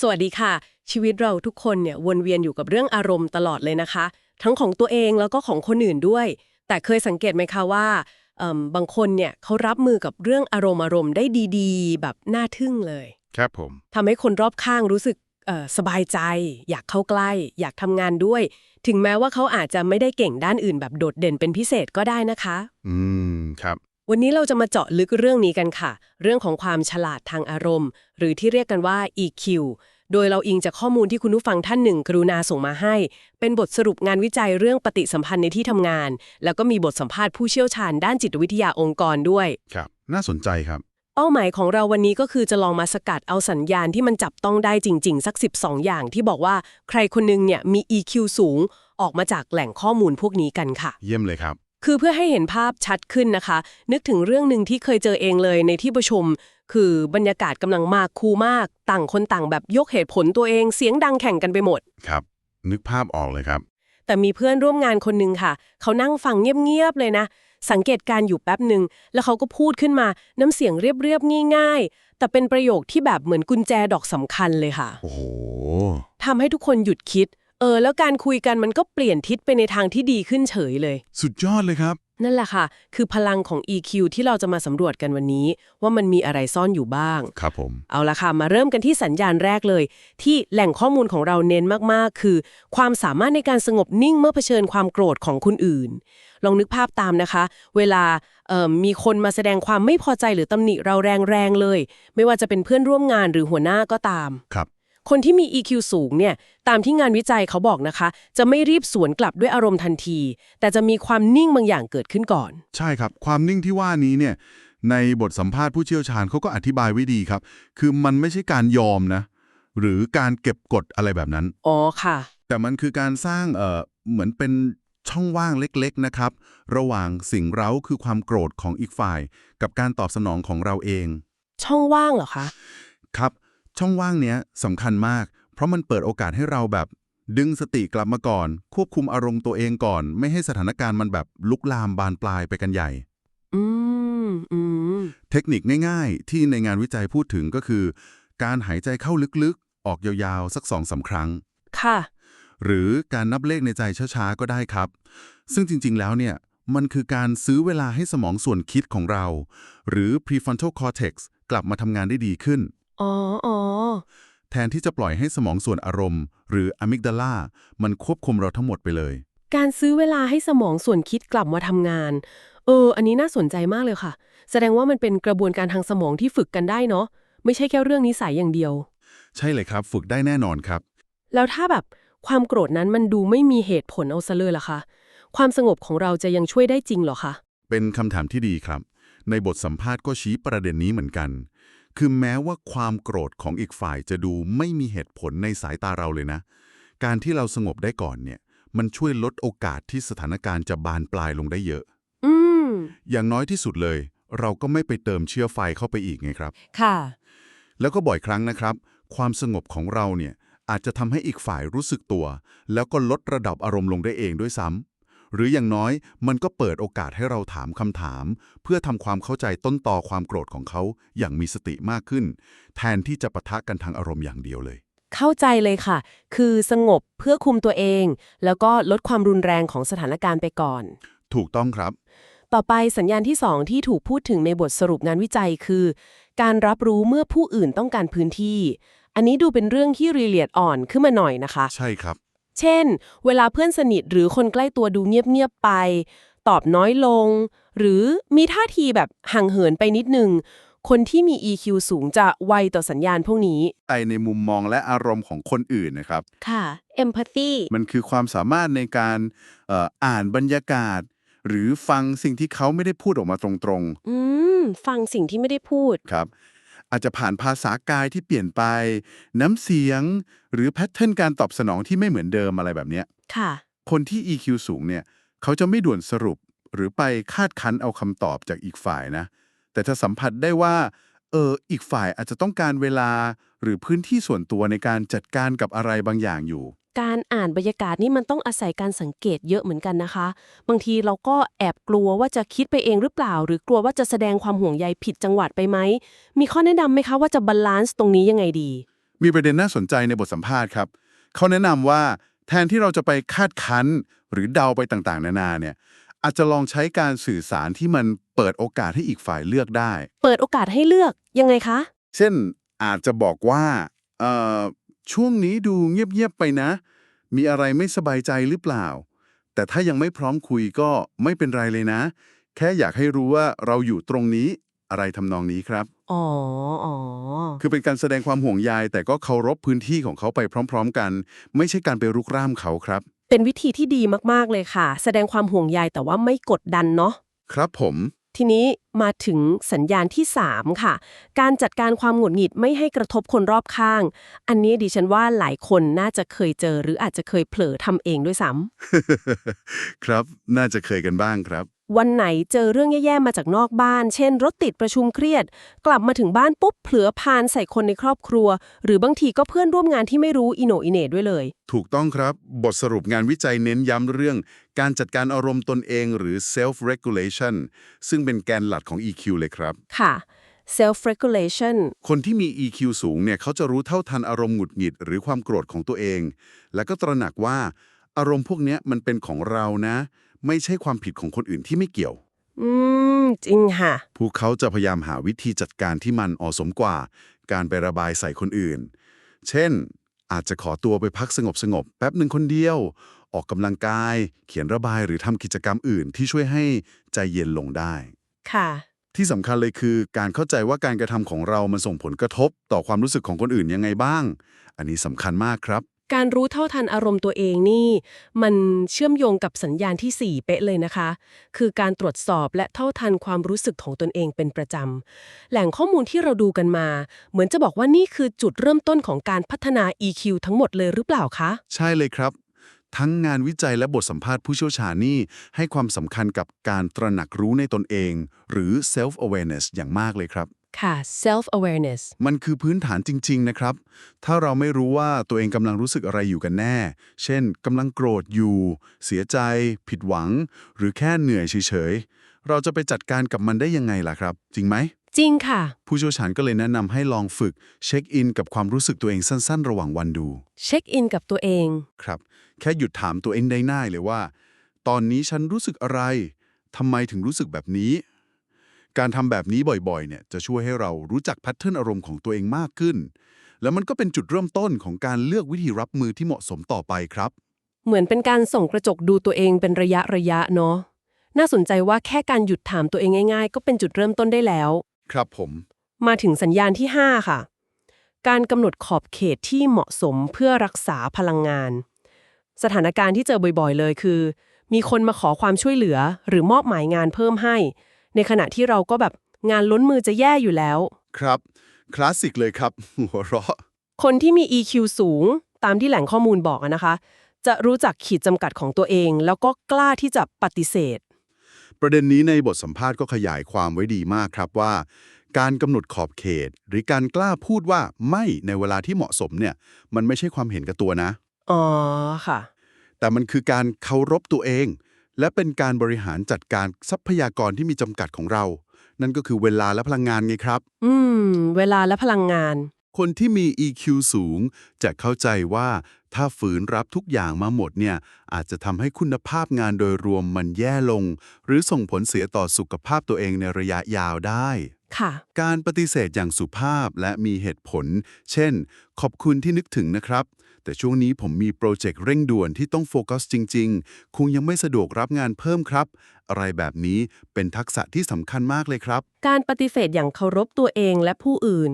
สวัสดีค่ะ ชีวิตเราทุกคนเนี่ยวนเวียนอยู่กับเรื่องอารมณ์ตลอดเลยนะคะ ทั้งของตัวเองแล้วก็ของคนอื่นด้วย แต่เคยสังเกตไหมคะว่าเอิ่มบางคนเนี่ยเขารับมือกับเรื่องอารมณ์อารมณ์ได้ดีๆ แบบน่าทึ่งเลยครับผม ทำให้คนรอบข้างรู้สึกเอ่อสบายใจ อยากเข้าใกล้ อยากทำงานด้วย ถึงแม้ว่าเขาอาจจะไม่ได้เก่งด้านอื่นแบบโดดเด่นเป็นพิเศษก็ได้นะคะ อืม ครับ วันนี้เราจะมาเจาะลึกเรื่องนี้กันค่ะ เรื่องของความฉลาดทางอารมณ์ หรือที่เรียกกันว่า EQ โดยเราอิงจากข้อมูลที่คุณผู้ฟังท่านหนึ่ง กรุณาส่งมาให้ เป็นบทสรุปงานวิจัยเรื่องปฏิสัมพันธ์ในที่ทำงาน แล้วก็มีบทสัมภาษณ์ผู้เชี่ยวชาญด้านจิตวิทยาองค์กรด้วย ครับ น่าสนใจครับ เป้าหมายของเราวันนี้ก็คือจะลองมาสกัดเอาสัญญาณที่มันจับต้องได้จริง ๆ สัก 12 อย่างที่บอกว่าใครคนหนึงเนี่ยมี EQ สูง ออกมาจากแหล่งข้อมูลพวกนี้กันค่ะ เยี่ยมเลยครับ คือเพื่อให้เห็นภาพชัดขึ้นนะคะ นึกถึงเรื่องหนึ่งที่เคยเจอเองเลยในที่ประชุม คือบรรยากาศกำลังมากคูลมาก ต่างคนต่างแบบยกเหตุผลตัวเองเสียงดังแข่งกันไปหมด ครับ นึกภาพออกเลยครับ แต่มีเพื่อนร่วมงานคนหนึ่งค่ะ เขานั่งฟังเงียบๆเลยนะ สังเกตการณ์อยู่แป๊บหนึ่งแล้วเขาก็พูดขึ้นมาน้ำเสียงเรียบๆง่าย ๆ แต่เป็นประโยคที่แบบเหมือนกุญแจดอกสำคัญเลยค่ะโอ้โหทำให้ทุกคนหยุดคิดเออ แล้วการคุยกันมันก็เปลี่ยนทิศไปในทางที่ดีขึ้นเฉยเลย สุดยอดเลยครับ นั่นแหละค่ะ คือพลังของ EQ ที่เราจะมาสำรวจกันวันนี้ ว่ามันมีอะไรซ่อนอยู่บ้าง ครับผม เอาละค่ะ มาเริ่มกันที่สัญญาณแรกเลย ที่แหล่งข้อมูลของเราเน้นมากๆ คือ ความสามารถในการสงบนิ่งเมื่อเผชิญความโกรธของคนอื่น ลองนึกภาพตามนะคะ เวลาเอิ่มมีคนมาแสดงความไม่พอใจหรือตำหนิเราแรงๆเลย ไม่ว่าจะเป็นเพื่อนร่วมงานหรือหัวหน้าก็ตาม ครับ คนที่มี EQ สูงเนี่ย ตามที่งานวิจัยเขาบอกนะคะ จะไม่รีบสวนกลับด้วยอารมณ์ทันที แต่จะมีความนิ่งบางอย่างเกิดขึ้นก่อน ใช่ครับ ความนิ่งที่ว่านี้เนี่ย ในบทสัมภาษณ์ผู้เชี่ยวชาญเขาก็อธิบายไว้ดีครับ คือมันไม่ใช่การยอมนะ หรือการเก็บกดอะไรแบบนั้น อ๋อค่ะ แต่มันคือการสร้างเอ่อเหมือนเป็นช่องว่างเล็กๆนะครับ ระหว่างสิ่งเร้าคือความโกรธของอีกฝ่าย กับการตอบสนองของเราเอง ช่องว่างเหรอคะ ครับ ช่องว่างเนี้ยสำคัญมาก เพราะมันเปิดโอกาสให้เราแบบ ดึงสติกลับมาก่อน ควบคุมอารมณ์ตัวเองก่อน ไม่ให้สถานการณ์มันแบบลุกลามบานปลายไปกันใหญ่อืมอืมเทคนิคง่ายๆ ที่ในงานวิจัยพูดถึงก็คือ การหายใจเข้าลึกๆ ออกยาวๆ สักสองสาครั้ง ค่ะ หรือการนับเลขในใจช้าๆ ก็ได้ครับ ซึ่งจริงๆ แล้วเนี่ย มันคือการซื้อเวลาให้สมองส่วนคิดของเรา หรือ prefrontal cortex กลับมาทำงานได้ดีขึ้น อ๋ออ๋อแทนที่จะปล่อยให้สมองส่วนอารมณ์ หรือ amygdala มันควบคุมเราทั้งหมดไปเลย การซื้อเวลาให้สมองส่วนคิดกลับมาทำงาน เออ อันนี้น่าสนใจมากเลยค่ะ แสดงว่ามันเป็นกระบวนการทางสมองที่ฝึกกันได้เนาะไม่ใช่แค่เรื่องนิสัยอย่างเดียว ใช่เลยครับ ฝึกได้แน่นอนครับ แล้วถ้าแบบความโกรธนั้นมันดูไม่มีเหตุผลเอาซะเลยล่ะคะ ความสงบของเราจะยังช่วยได้จริงเหรอคะ เป็นคำถามที่ดีครับ ในบทสัมภาษณ์ก็ชี้ประเด็นนี้เหมือนกัน คือแม้ว่าความโกรธของอีกฝ่ายจะดูไม่มีเหตุผลในสายตาเราเลยนะ การที่เราสงบได้ก่อนเนี่ย มันช่วยลดโอกาสที่สถานการณ์จะบานปลายลงได้เยอะ อืม อย่างน้อยที่สุดเลย เราก็ไม่ไปเติมเชื้อไฟเข้าไปอีกไงครับ ค่ะ แล้วก็บ่อยครั้งนะครับ ความสงบของเราเนี่ยอาจจะทำให้อีกฝ่ายรู้สึกตัว แล้วก็ลดระดับอารมณ์ลงได้เองด้วยซ้ำ หรืออย่างน้อยมันก็เปิดโอกาสให้เราถามคำถาม เพื่อทำความเข้าใจต้นตอความโกรธของเขาอย่างมีสติมากขึ้น แทนที่จะปะทะกันทางอารมณ์อย่างเดียวเลย เข้าใจเลยค่ะ คือสงบเพื่อคุมตัวเอง แล้วก็ลดความรุนแรงของสถานการณ์ไปก่อน ถูกต้องครับ ต่อไปสัญญาณที่2ที่ถูกพูดถึงในบทสรุปงานวิจัยคือ การรับรู้เมื่อผู้อื่นต้องการพื้นที่ อันนี้ดูเป็นเรื่องที่รีเลียดอ่อนขึ้นมาหน่อยนะคะ ใช่ครับ เช่น เวลาเพื่อนสนิทหรือคนใกล้ตัวดูเงียบๆไป ตอบน้อยลง หรือมีท่าทีแบบห่างเหินไปนิดนึง คนที่มี EQ สูงจะไวต่อสัญญาณพวกนี้ไอในมุมมองและอารมณ์ของคนอื่นนะครับ ค่ะ empathy มันคือความสามารถในการเอ่ออ่านบรรยากาศ หรือฟังสิ่งที่เขาไม่ได้พูดออกมาตรงๆอืม ฟังสิ่งที่ไม่ได้พูดครับ อาจจะผ่านภาษากายที่เปลี่ยนไป น้ำเสียง หรือแพทเทิร์นการตอบสนองที่ไม่เหมือนเดิมอะไรแบบเนี้ยค่ะ คนที่ EQ สูงเนี่ย เขาจะไม่ด่วนสรุป หรือไปคาดคั้นเอาคำตอบจากอีกฝ่ายนะ แต่ถ้าสัมผัสได้ว่า เอออีกฝ่ายอาจจะต้องการเวลาหรือพื้นที่ส่วนตัวในการจัดการกับอะไรบางอย่างอยู่ การอ่านบรรยากาศนี่มันต้องอาศัยการสังเกตเยอะเหมือนกันนะคะ บางทีเราก็แอบกลัวว่าจะคิดไปเองหรือเปล่า หรือกลัวว่าจะแสดงความห่วงใยผิดจังหวัดไปไหม มีข้อแนะนำไหมคะว่าจะบาลานซ์ตรงนี้ยังไงดี มีประเด็นน่าสนใจในบทสัมภาษณ์ครับ เขาแนะนำว่าแทนที่เราจะไปคาดคั้น หรือเดาไปต่างๆ นานาเนี่ย อาจจะลองใช้การสื่อสารที่มันเปิดโอกาสให้อีกฝ่ายเลือกได้ เปิดโอกาสให้เลือกยังไงคะ เช่นอาจจะบอกว่าเอ่อช่วงนี้ดูเงียบๆไปนะ มีอะไรไม่สบายใจหรือเปล่า แต่ถ้ายังไม่พร้อมคุยก็ไม่เป็นไรเลยนะ แค่อยากให้รู้ว่าเราอยู่ตรงนี้อะไรทำนองนี้ครับ อ๋อ อ๋อ คือเป็นการแสดงความห่วงใยแต่ก็เคารพพื้นที่ของเขาไปพร้อม ๆ กัน ไม่ใช่การไปรุกร่ามเขาครับ เป็นวิธีที่ดีมากๆเลยค่ะ แสดงความห่วงใยแต่ว่าไม่กดดันเนาะ ครับผม ทีนี้มาถึงสัญญาณที่ 3 ค่ะ การจัดการความหงุดหงิดไม่ให้กระทบคนรอบข้าง อันนี้ดิฉันว่าหลายคนน่าจะเคยเจอหรืออาจจะเคยเผลอทำเองด้วยซ้ครับ น่าจะเคยกันบ้างครับำ วันไหนเจอเรื่องแย่ๆมาจากนอกบ้าน เช่น รถติดประชุมเครียด กลับมาถึงบ้านปุ๊บเผลอพานใส่คนในครอบครัว หรือบางทีก็เพื่อนร่วมงานที่ไม่รู้อิโหนอิเหน่ด้วยเลย ถูกต้องครับ บทสรุปงานวิจัยเน้นย้ำเรื่อง การจัดการอารมณ์ตนเองหรือ self regulation ซึ่งเป็นแกนหลักของ EQ เลยครับ ค่ะ self regulation คนที่มี EQ สูงเนี่ยเขาจะรู้เท่าทันอารมณ์หงุดหงิดหรือความโกรธของตัวเอง แล้วก็ตระหนักว่าอารมณ์พวกเนี้ยมันเป็นของเรานะ ไม่ใช่ความผิดของคนอื่นที่ไม่เกี่ยว อืม จริงค่ะ พวกเขาจะพยายามหาวิธีจัดการที่มันเหมาะสมกว่า การไประบายใส่คนอื่น เช่น อาจจะขอตัวไปพักสงบสงบๆแป๊บหนึ่งคนเดียว ออกกำลังกาย เขียนระบายหรือทำกิจกรรมอื่นที่ช่วยให้ใจเย็นลงได้ ค่ะ ที่สำคัญเลยคือการเข้าใจว่าการกระทำของเรามันส่งผลกระทบ ต่อความรู้สึกของคนอื่นยังไงบ้าง อันนี้สำคัญมากครับ การรู้เท่าทันอารมณ์ตัวเองนี่ มันเชื่อมโยงกับสัญญาณที่ 4 เป๊ะเลยนะคะ คือการตรวจสอบและเท่าทันความรู้สึกของตนเองเป็นประจำ แหล่งข้อมูลที่เราดูกันมา เหมือนจะบอกว่านี่คือจุดเริ่มต้นของการพัฒนา EQ ทั้งหมดเลยหรือเปล่าคะ ใช่เลยครับ ทั้งงานวิจัยและบทสัมภาษณ์ผู้เชี่ยวชาญนี่ ให้ความสำคัญกับการตระหนักรู้ในตนเอง หรือ self awareness อย่างมากเลยครับ ค่ะ self awareness มันคือพื้นฐานจริง ๆ นะครับ ถ้าเราไม่รู้ว่าตัวเองกำลังรู้สึกอะไรอยู่กันแน่ เช่นกำลังโกรธอยู่ เสียใจ ผิดหวัง หรือแค่เหนื่อยเฉย ๆ เราจะไปจัดการกับมันได้ยังไงล่ะครับ จริงไหม จริงค่ะ ผู้เชี่ยวชาญก็เลยแนะนำให้ลองฝึกเช็คอินกับความรู้สึกตัวเองสั้น ๆ ระหว่างวันดู เช็คอินกับตัวเอง ครับ แค่หยุดถามตัวเองได้ง่ายเลยว่า ตอนนี้ฉันรู้สึกอะไรทำไมถึงรู้สึกแบบนี้ การทำแบบนี้บ่อยๆ เนี่ยจะช่วยให้เรารู้จักแพทเทิร์นอารมณ์ของตัวเองมากขึ้น แล้วมันก็เป็นจุดเริ่มต้นของการเลือกวิธีรับมือที่เหมาะสมต่อไปครับ เหมือนเป็นการส่องกระจกดูตัวเองเป็นระยะระยะเนาะน่าสนใจว่าแค่การหยุดถามตัวเองง่ายๆ ก็เป็นจุดเริ่มต้นได้แล้ว ครับผม มาถึงสัญญาณที่ 5 ค่ะ การกำหนดขอบเขตที่เหมาะสมเพื่อรักษาพลังงาน สถานการณ์ที่เจอบ่อยๆ เลยคือ มีคนมาขอความช่วยเหลือ หรือมอบหมายงานเพิ่มให้ ในขณะที่เราก็แบบงานล้นมือจะแย่อยู่แล้ว ครับ คลาสสิกเลยครับ หัวเราะ คนที่มี EQ สูงตามที่แหล่งข้อมูลบอกอะนะคะ จะรู้จักขีดจำกัดของตัวเอง แล้วก็กล้าที่จะปฏิเสธ ประเด็นนี้ในบทสัมภาษณ์ก็ขยายความไว้ดีมากครับว่า การกำหนดขอบเขต หรือการกล้าพูดว่าไม่ในเวลาที่เหมาะสมเนี่ยมันไม่ใช่ความเห็นกับตัวนะ อ๋อค่ะ แต่มันคือการเคารพตัวเอง และเป็นการบริหารจัดการทรัพยากรที่มีจำกัดของเรา นั่นก็คือเวลาและพลังงานไงครับ อืม เวลาและพลังงาน คนที่มี EQ สูง จะเข้าใจว่าถ้าฝืนรับทุกอย่างมาหมดเนี่ย อาจจะทำให้คุณภาพงานโดยรวมมันแย่ลง หรือส่งผลเสียต่อสุขภาพตัวเองในระยะยาวได้ ค่ะ การปฏิเสธอย่างสุภาพและมีเหตุผล เช่น ขอบคุณที่นึกถึงนะครับ แต่ช่วงนี้ผมมีโปรเจกต์เร่งด่วนที่ต้องโฟกัสจริง ๆ คงยังไม่สะดวกรับงานเพิ่มครับ อะไรแบบนี้เป็นทักษะที่สำคัญมากเลยครับ การปฏิเสธอย่างเคารพตัวเองและผู้อื่น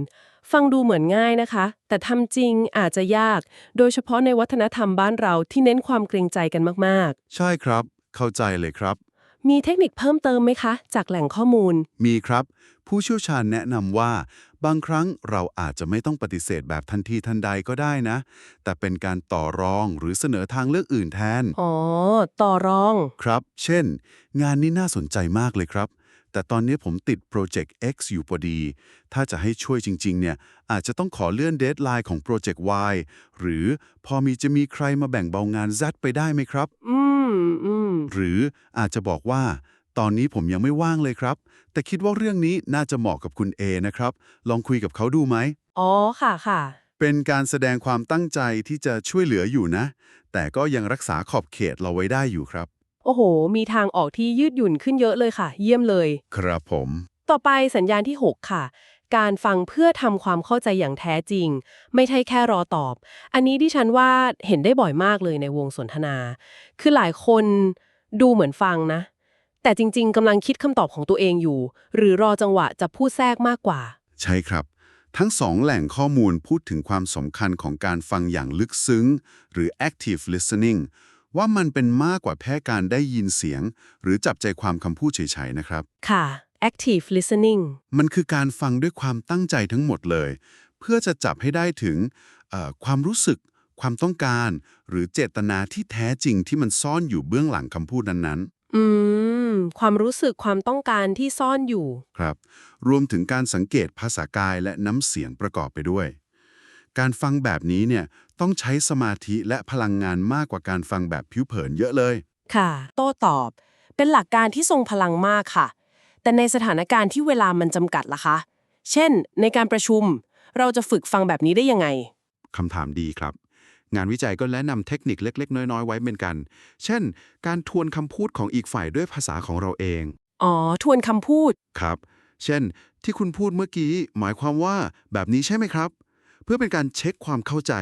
ฟังดูเหมือนง่ายนะคะ แต่ทำจริงอาจจะยาก โดยเฉพาะในวัฒนธรรมบ้านเราที่เน้นความเกรงใจกันมากใช่ครับ เข้าใจเลยครับๆมีเทคนิคเพิ่มเติมไหมคะ จากแหล่งข้อมูล มีครับ ผู้เชี่ยวชาญแนะนำว่า บางครั้งเราอาจจะไม่ต้องปฏิเสธแบบทันทีทันใดก็ได้นะ แต่เป็นการต่อรองหรือเสนอทางเลือกอื่นแทน อ๋อ ต่อรอง ครับ เช่น งานนี้น่าสนใจมากเลยครับ แต่ตอนนี้ผมติดโปรเจกต์ X อยู่พอดี ถ้าจะให้ช่วยจริง ๆ เนี่ย อาจจะต้องขอเลื่อนเดทไลน์ของโปรเจกต์ Y หรือพอมีจะมีใครมาแบ่งเบางาน Z ไปได้ไหมครับ อืมอืมหรืออาจจะบอกว่า ตอนนี้ผมยังไม่ว่างเลยครับ แต่คิดว่าเรื่องนี้น่าจะเหมาะกับคุณ A นะครับ ลองคุยกับเขาดูไหม อ๋อค่ะค่ะ เป็นการแสดงความตั้งใจที่จะช่วยเหลืออยู่นะ แต่ก็ยังรักษาขอบเขตเราไว้ได้อยู่ครับ โอ้โห มีทางออกที่ยืดหยุ่นขึ้นเยอะเลยค่ะ เยี่ยมเลย ครับผม ต่อไปสัญญาณที่ 6 ค่ะ การฟังเพื่อทำความเข้าใจอย่างแท้จริง ไม่ใช่แค่รอตอบ อันนี้ดิฉันว่าเห็นได้บ่อยมากเลยในวงสนทนา คือหลายคนดูเหมือนฟังนะ แต่จริง ๆกำลังคิดคำตอบของตัวเองอยู่ หรือรอจังหวะจะพูดแทรกมากกว่า ใช่ครับ ทั้งสองแหล่งข้อมูลพูดถึงความสำคัญของการฟังอย่างลึกซึ้ง หรือ active listening ว่ามันเป็นมากกว่าแค่การได้ยินเสียง หรือจับใจความคำพูดเฉยๆนะครับ ค่ะ active listening มันคือการฟังด้วยความตั้งใจทั้งหมดเลย เพื่อจะจับให้ได้ถึงเอ่อความรู้สึก ความต้องการ หรือเจตนาที่แท้จริงที่มันซ่อนอยู่เบื้องหลังคำพูดนั้น อืม ความรู้สึกความต้องการที่ซ่อนอยู่ๆครับ รวมถึงการสังเกตภาษากายและน้ำเสียงประกอบไปด้วย การฟังแบบนี้เนี่ยต้องใช้สมาธิและพลังงานมากกว่าการฟังแบบผิวเผินเยอะเลย ค่ะ โต้ตอบ เป็นหลักการที่ทรงพลังมากค่ะ แต่ในสถานการณ์ที่เวลามันจำกัดล่ะคะ เช่น ในการประชุม เราจะฝึกฟังแบบนี้ได้ยังไง คำถามดีครับ งานวิจัยก็แนะนำเทคนิคเล็ก ๆ น้อย ๆ ไว้เหมือนกัน เช่น การทวนคำพูดของอีกฝ่ายด้วยภาษาของเราเอง อ๋อ ทวนคำพูด ครับ เช่น ที่คุณพูดเมื่อกี้ หมายความว่าแบบนี้ใช่ไหมครับ เพื่อเป็นการเช็คความเข้าใจ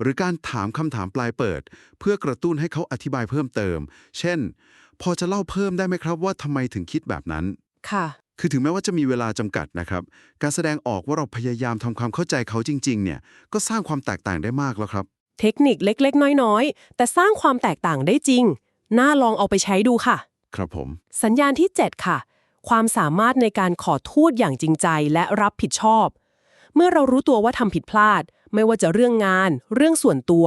หรือการถามคำถามปลายเปิด เพื่อกระตุ้นให้เขาอธิบายเพิ่มเติม เช่น พอจะเล่าเพิ่มได้ไหมครับ ว่าทำไมถึงคิดแบบนั้น ค่ะ คือถึงแม้ว่าจะมีเวลาจำกัดนะครับ การแสดงออกว่าเราพยายามทำความเข้าใจเขาจริง ๆ เนี่ย ก็สร้างความแตกต่างได้มากแล้วครับ เทคนิคเล็กๆ น้อยๆ แต่สร้างความแตกต่างได้จริง น่าลองเอาไปใช้ดูค่ะ ครับผม สัญญาณที่ 7 ค่ะ ความสามารถในการขอโทษอย่างจริงใจและรับผิดชอบ เมื่อเรารู้ตัวว่าทำผิดพลาด ไม่ว่าจะเรื่องงาน เรื่องส่วนตัว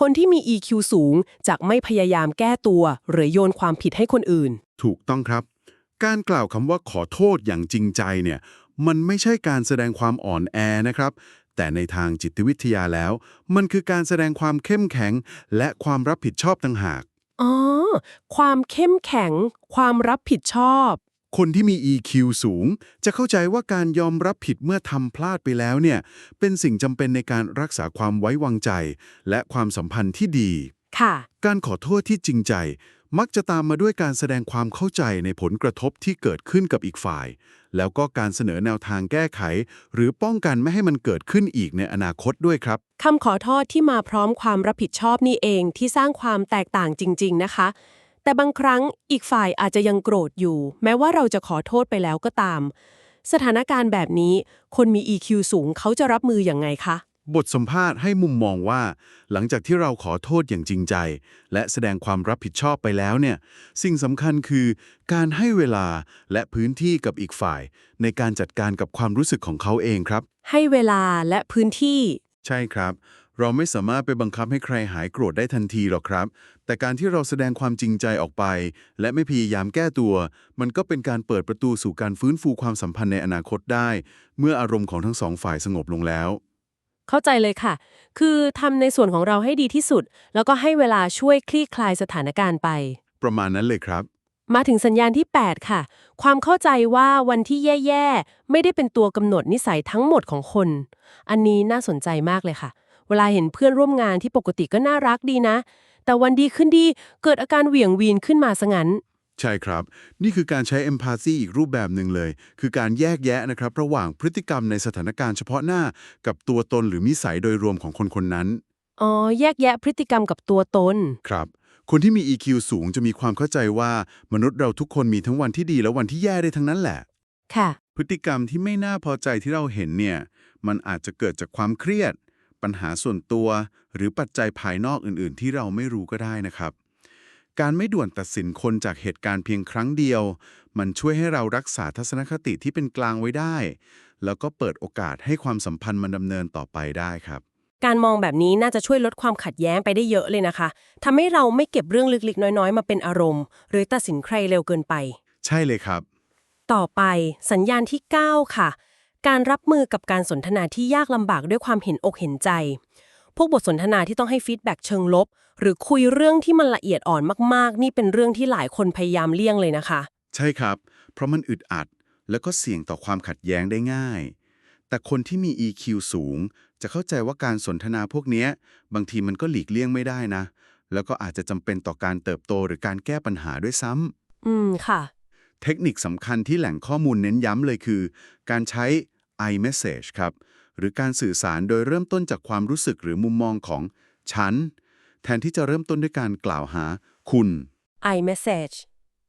คนที่มี EQ สูงจะไม่พยายามแก้ตัว หรือโยนความผิดให้คนอื่น ถูกต้องครับ การกล่าวคำว่าขอโทษอย่างจริงใจเนี่ย มันไม่ใช่การแสดงความอ่อนแอนะครับ แต่ในทางจิตวิทยาแล้ว มันคือการแสดงความเข้มแข็ง และความรับผิดชอบต่างหาก อ๋อ ความเข้มแข็ง ความรับผิดชอบ คนที่มี EQ สูง จะเข้าใจว่าการยอมรับผิดเมื่อทำพลาดไปแล้วเนี่ย เป็นสิ่งจำเป็นในการรักษาความไว้วางใจ และความสัมพันธ์ที่ดี ค่ะ การขอโทษที่จริงใจ มักจะตามมาด้วยการแสดงความเข้าใจในผลกระทบที่เกิดขึ้นกับอีกฝ่าย แล้วก็การเสนอแนวทางแก้ไข หรือป้องกันไม่ให้มันเกิดขึ้นอีกในอนาคตด้วยครับคำขอโทษที่มาพร้อมความรับผิดชอบนี่เองที่สร้างความแตกต่างจริง ๆ นะคะ แต่บางครั้งอีกฝ่ายอาจจะยังโกรธอยู่ แม้ว่าเราจะขอโทษไปแล้วก็ตาม สถานการณ์แบบนี้ คนมี EQ สูงเขาจะรับมืออย่างไงคะ บทสัมภาษณ์ให้มุมมองว่า หลังจากที่เราขอโทษอย่างจริงใจ และแสดงความรับผิดชอบไปแล้วเนี่ย สิ่งสำคัญคือ การให้เวลาและพื้นที่กับอีกฝ่าย ในการจัดการกับความรู้สึกของเขาเองครับ ให้เวลาและพื้นที่ ใช่ครับ เราไม่สามารถไปบังคับให้ใครหายโกรธได้ทันทีหรอกครับ แต่การที่เราแสดงความจริงใจออกไป และไม่พยายามแก้ตัว มันก็เป็นการเปิดประตูสู่การฟื้นฟูความสัมพันธ์ในอนาคตได้ เมื่ออารมณ์ของทั้งสองฝ่ายสงบลงแล้ว เข้าใจเลยค่ะ คือทำในส่วนของเราให้ดีที่สุด แล้วก็ให้เวลาช่วยคลี่คลายสถานการณ์ไป ประมาณนั้นเลยครับ มาถึงสัญญาณที่ 8 ค่ะ ความเข้าใจว่าวันที่แย่ ๆ ไม่ได้เป็นตัวกำหนดนิสัยทั้งหมดของคน อันนี้น่าสนใจมากเลยค่ะ เวลาเห็นเพื่อนร่วมงานที่ปกติก็น่ารักดีนะ แต่วันดีขึ้นดีเกิดอาการเหวี่ยงวีนขึ้นมาซะงั้น ใช่ครับ นี่คือการใช้ empathy อีกรูปแบบหนึ่งเลย คือการแยกแยะนะครับ ระหว่างพฤติกรรมในสถานการณ์เฉพาะหน้า กับตัวตนหรือนิสัยโดยรวมของคนคนนั้น อ๋อ แยกแยะพฤติกรรมกับตัวตน ครับ คนที่มี EQ สูงจะมีความเข้าใจว่า มนุษย์เราทุกคนมีทั้งวันที่ดีและวันที่แย่ได้ทั้งนั้นแหละ ค่ะ พฤติกรรมที่ไม่น่าพอใจที่เราเห็นเนี่ย มันอาจจะเกิดจากความเครียด ปัญหาส่วนตัว หรือปัจจัยภายนอกอื่น ๆ ที่เราไม่รู้ก็ได้นะครับ การไม่ด่วนตัดสินคนจากเหตุการณ์เพียงครั้งเดียว มันช่วยให้เรารักษาทัศนคติที่เป็นกลางไว้ได้ แล้วก็เปิดโอกาสให้ความสัมพันธ์มันดำเนินต่อไปได้ครับ การมองแบบนี้น่าจะช่วยลดความขัดแย้งไปได้เยอะเลยนะคะทำให้เราไม่เก็บเรื่องลึกๆ น้อยๆ มาเป็นอารมณ์ หรือตัดสินใครเร็วเกินไป ใช่เลยครับ ต่อไปสัญญาณที่ 9 ค่ะ การรับมือกับการสนทนาที่ยากลำบากด้วยความเห็นอกเห็นใจ พวกบทสนทนาที่ต้องให้ฟีดแบ็กเชิงลบ หรือคุยเรื่องที่มันละเอียดอ่อนมากๆ นี่เป็นเรื่องที่หลายคนพยายามเลี่ยงเลยนะคะ ใช่ครับ เพราะมันอึดอัด แล้วก็เสี่ยงต่อความขัดแย้งได้ง่าย แต่คนที่มี EQ สูง จะเข้าใจว่าการสนทนาพวกเนี้ยบางทีมันก็หลีกเลี่ยงไม่ได้นะ แล้วก็อาจจะจำเป็นต่อการเติบโตหรือการแก้ปัญหาด้วยซ้ำอืมค่ะ เทคนิคสำคัญที่แหล่งข้อมูลเน้นย้ำเลยคือ การใช้ iMessage ครับหรือการสื่อสารโดยเริ่มต้นจากความรู้สึกหรือมุมมองของฉัน แทนที่จะเริ่มต้นด้วยการกล่าวหาคุณ iMessage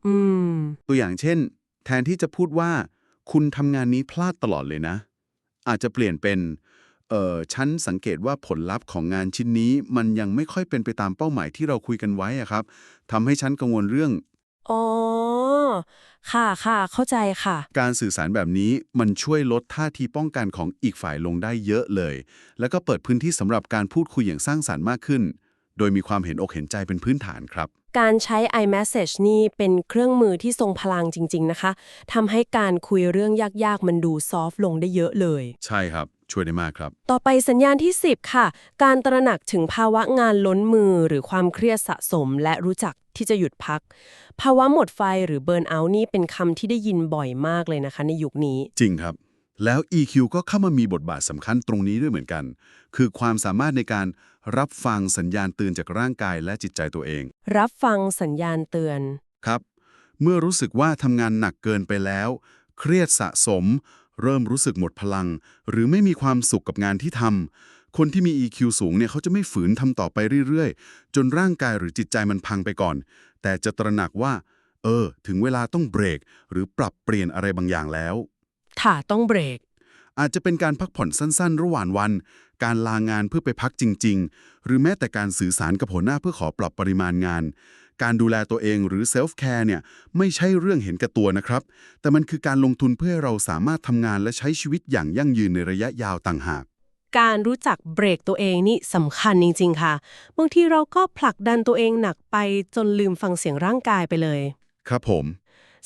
อืม ตัวอย่างเช่น แทนที่จะพูดว่า คุณทำงานนี้พลาดตลอดเลยนะ อาจจะเปลี่ยนเป็นเอ่อฉันสังเกตว่าผลลัพธ์ของงานชิ้นนี้ มันยังไม่ค่อยเป็นไปตามเป้าหมายที่เราคุยกันไว้อะครับทำให้ฉันกังวลเรื่อง อ๋อ ค่ะค่ะ เข้าใจค่ะ การสื่อสารแบบนี้มันช่วยลดท่าทีป้องกันของอีกฝ่ายลงได้เยอะเลย แล้วก็เปิดพื้นที่สำหรับการพูดคุยอย่างสร้างสารรค์มากขึ้น โดยมีความเห็นอกเห็นใจเป็นพื้นฐานครับ การใช้ iMessage นี่เป็นเครื่องมือที่ทรงพลังจริง ๆ นะคะทำให้การคุยเรื่องยาก ๆ มันดูซอฟต์ลงได้เยอะเลย ใช่ครับ ช่วยได้มากครับ ต่อไปสัญญาณที่ 10 ค่ะ การตระหนักถึงภาวะงานล้นมือหรือความเครียดสะสม และรู้จักที่จะหยุดพัก ภาวะหมดไฟหรือเบิร์นเอาท์นี่เป็นคำที่ได้ยินบ่อยมากเลยนะคะ ในยุคนี้ จริงครับ แล้ว EQ ก็เข้ามามีบทบาทสำคัญตรงนี้ด้วยเหมือนกัน คือความสามารถในการ รับฟังสัญญาณเตือนจากร่างกายและจิตใจตัวเอง รับฟังสัญญาณเตือน ครับ เมื่อรู้สึกว่าทำงานหนักเกินไปแล้ว เครียดสะสม เริ่มรู้สึกหมดพลัง หรือไม่มีความสุขกับงานที่ทำคนที่มี EQ สูงเนี่ยเขาจะไม่ฝืนทำต่อไปเรื่อยๆ จนร่างกายหรือจิตใจมันพังไปก่อน แต่จะตระหนักว่า เออ ถึงเวลาต้องเบรก หรือปรับเปลี่ยนอะไรบางอย่างแล้วค่ะต้องเบรกอาจจะเป็นการพักผ่อนสั้นๆ ระหว่างวัน การลางานเพื่อไปพักจริง ๆ หรือแม้แต่การสื่อสารกับหัวหน้าเพื่อขอปรับปริมาณงาน การดูแลตัวเองหรือเซลฟ์แคร์เนี่ยไม่ใช่เรื่องเห็นแก่ตัวนะครับ แต่มันคือการลงทุนเพื่อให้เราสามารถทำงานและใช้ชีวิตอย่างยั่งยืนในระยะยาวต่างหากการรู้จักเบรกตัวเองนี่สำคัญจริง ๆ ค่ะ บางทีเราก็ผลักดันตัวเองหนักไปจนลืมฟังเสียงร่างกายไปเลย ครับผม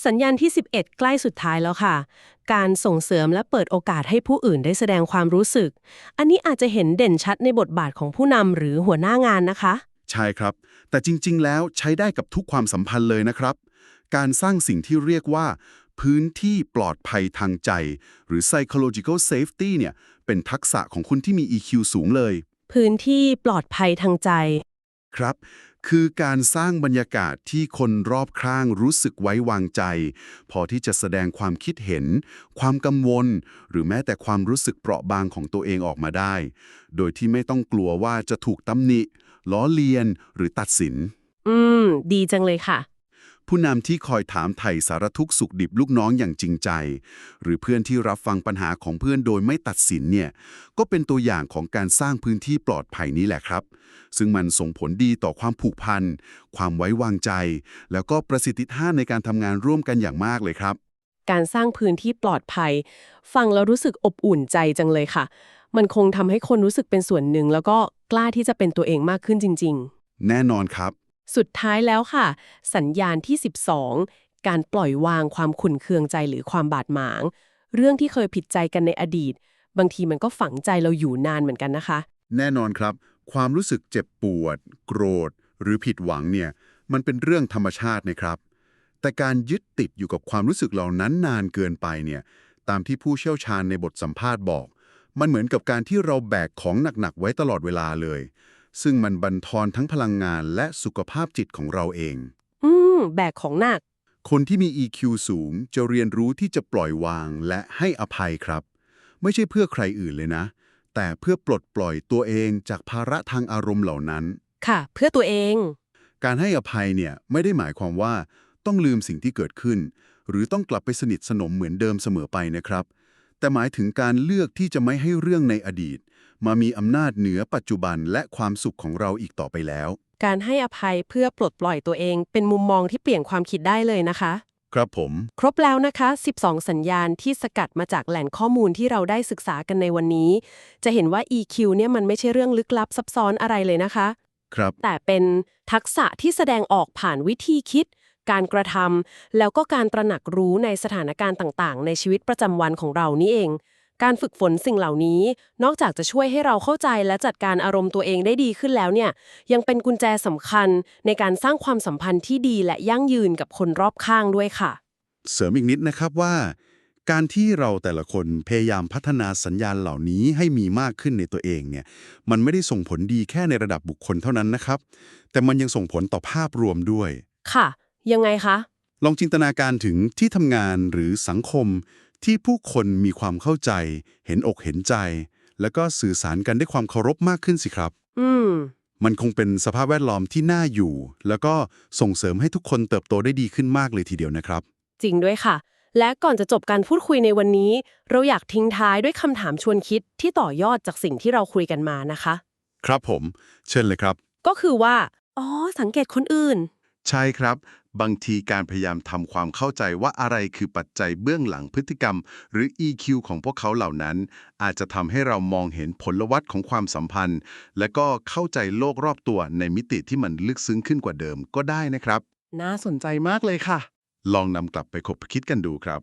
สัญญาณที่ 11 ใกล้สุดท้ายแล้วค่ะ การส่งเสริมและเปิดโอกาสให้ผู้อื่นได้แสดงความรู้สึก อันนี้อาจจะเห็นเด่นชัดในบทบาทของผู้นำหรือหัวหน้างานนะคะ ใช่ครับ แต่จริง ๆ แล้วใช้ได้กับทุกความสัมพันธ์เลยนะครับ การสร้างสิ่งที่เรียกว่า พื้นที่ปลอดภัยทางใจ หรือ psychological safety เนี่ยเป็นทักษะของคนที่มี EQ สูงเลย พื้นที่ปลอดภัยทางใจ ครับ คือการสร้างบรรยากาศที่คนรอบข้างรู้สึกไว้วางใจ พอที่จะแสดงความคิดเห็น ความกังวล หรือแม้แต่ความรู้สึกเปราะบางของตัวเองออกมาได้ โดยที่ไม่ต้องกลัวว่าจะถูกตำหนิ ล้อเลียนหรือตัดสิน อืม ดีจังเลยค่ะ ผู้นำที่คอยถามไถ่สารทุกข์สุขดิบลูกน้องอย่างจริงใจ หรือเพื่อนที่รับฟังปัญหาของเพื่อนโดยไม่ตัดสินเนี่ยก็เป็นตัวอย่างของการสร้างพื้นที่ปลอดภัยนี้แหละครับ ซึ่งมันส่งผลดีต่อความผูกพัน ความไว้วางใจ แล้วก็ประสิทธิภาพในการทำงานร่วมกันอย่างมากเลยครับการสร้างพื้นที่ปลอดภัย ฟังแล้วรู้สึกอบอุ่นใจจังเลยค่ะ มันคงทำให้คนรู้สึกเป็นส่วนหนึ่ง แล้วก็กล้าที่จะเป็นตัวเองมากขึ้นจริง ๆ แน่นอนครับ สุดท้ายแล้วค่ะ สัญญาณที่ 12 การปล่อยวางความขุ่นเคืองใจหรือความบาดหมาง เรื่องที่เคยผิดใจกันในอดีต บางทีมันก็ฝังใจเราอยู่นานเหมือนกันนะคะ แน่นอนครับ ความรู้สึกเจ็บปวด โกรธ หรือผิดหวังเนี่ย มันเป็นเรื่องธรรมชาตินะครับ แต่การยึดติดอยู่กับความรู้สึกเหล่านั้นนานเกินไปเนี่ย ตามที่ผู้เชี่ยวชาญในบทสัมภาษณ์บอก มันเหมือนกับการที่เราแบกของหนักๆไว้ตลอดเวลาเลย ซึ่งมันบั่นทอนทั้งพลังงานและสุขภาพจิตของเราเอง อืม แบกของหนัก คนที่มี EQ สูงจะเรียนรู้ที่จะปล่อยวางและให้อภัยครับ ไม่ใช่เพื่อใครอื่นเลยนะ แต่เพื่อปลดปล่อยตัวเองจากภาระทางอารมณ์เหล่านั้น ค่ะ เพื่อตัวเอง การให้อภัยเนี่ยไม่ได้หมายความว่าต้องลืมสิ่งที่เกิดขึ้น หรือต้องกลับไปสนิทสนมเหมือนเดิมเสมอไปนะครับ แต่หมายถึงการเลือกที่จะไม่ให้เรื่องในอดีต มามีอำนาจเหนือปัจจุบันและความสุขของเราอีกต่อไปแล้ว การให้อภัยเพื่อปลดปล่อยตัวเอง เป็นมุมมองที่เปลี่ยนความคิดได้เลยนะคะ ครับผม ครบแล้วนะคะ 12 สัญญาณที่สกัดมาจากแหล่งข้อมูลที่เราได้ศึกษากันในวันนี้ จะเห็นว่า EQ เนี่ยมันไม่ใช่เรื่องลึกลับซับซ้อนอะไรเลยนะคะ ครับ แต่เป็นทักษะที่แสดงออกผ่านวิธีคิด การกระทำแล้วก็การตระหนักรู้ในสถานการณ์ต่างๆ ในชีวิตประจำวันของเรานี่เอง การฝึกฝนสิ่งเหล่านี้ นอกจากจะช่วยให้เราเข้าใจและจัดการอารมณ์ตัวเองได้ดีขึ้นแล้วเนี่ย ยังเป็นกุญแจสำคัญในการสร้างความสัมพันธ์ที่ดีและยั่งยืนกับคนรอบข้างด้วยค่ะ เสริมอีกนิดนะครับว่า การที่เราแต่ละคนพยายามพัฒนาสัญญาณเหล่านี้ให้มีมากขึ้นในตัวเองเนี่ย มันไม่ได้ส่งผลดีแค่ในระดับบุคคลเท่านั้นนะครับ แต่มันยังส่งผลต่อภาพรวมด้วย ค่ะ ยังไงคะ ลองจินตนาการถึงที่ทำงานหรือสังคมที่ผู้คนมีความเข้าใจ เห็นอกเห็นใจ แล้วก็สื่อสารกันด้วยความเคารพมากขึ้นสิครับ อืม มันคงเป็นสภาพแวดล้อมที่น่าอยู่ แล้วก็ส่งเสริมให้ทุกคนเติบโตได้ดีขึ้นมากเลยทีเดียวนะครับ จริงด้วยค่ะ และก่อนจะจบการพูดคุยในวันนี้ เราอยากทิ้งท้ายด้วยคำถามชวนคิดที่ต่อยอดจากสิ่งที่เราคุยกันมานะคะ ครับผม เชิญเลยครับ ก็คือว่า อ๋อ สังเกตคนอื่น ใช่ครับ บางทีการพยายามทำความเข้าใจว่าอะไรคือปัจจัยเบื้องหลังพฤติกรรม หรือ EQ ของพวกเขาเหล่านั้น อาจจะทำให้เรามองเห็นผลวัตของความสัมพันธ์ และก็เข้าใจโลกรอบตัวในมิติที่มันลึกซึ้งขึ้นกว่าเดิมก็ได้นะครับ น่าสนใจมากเลยค่ะ ลองนำกลับไปคบคิดกันดูครับ